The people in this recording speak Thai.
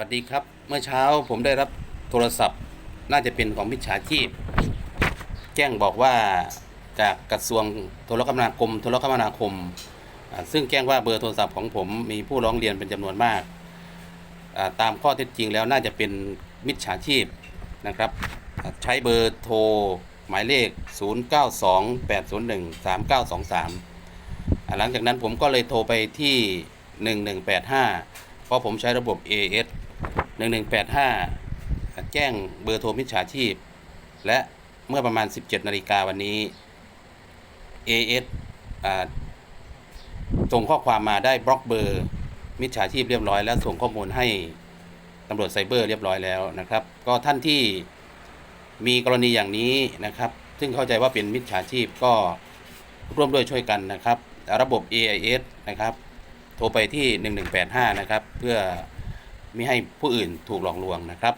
วัสดีครับ เมื่อเช้าผมได้รับโทรศัพท์ น่าจะเป็นของมิจฉาชีพ แจ้งบอกว่าจากกระทรวงโทรคมนาคม โทรคมนาคม ซึ่งแจ้งว่าเบอร์โทรศัพท์ของผมมีผู้ร้องเรียนเป็นจำนวนมาก ตามข้อเท็จจริงแล้วน่าจะเป็นมิจฉาชีพนะครับ ใช้เบอร์โทรหมายเลข 0928013923อ่าหลังจากนั้นผมก็เลยโทรไปที่ 1185 เพราะผมใช้ระบบ AS 1185 แจ้งเบอร์โทรมิจฉาชีพ และเมื่อประมาณ 17 นาฬิกาวันนี้ AS อ่าส่งข้อความมาได้บล็อกเบอร์มิจฉาชีพเรียบร้อย และส่งข้อมูลให้ตำรวจไซเบอร์เรียบร้อยแล้วนะครับ ก็ท่านที่มีกรณีอย่างนี้นะครับ ซึ่งเข้าใจว่าเป็นมิจฉาชีพก็ร่วมด้วยช่วยกันนะครับ ระบบ AIS นะครับ โทรไปที่ 1185 นะครับ เพื่อไม่ให้ผู้อื่นถูกหลอกลวงนะครับ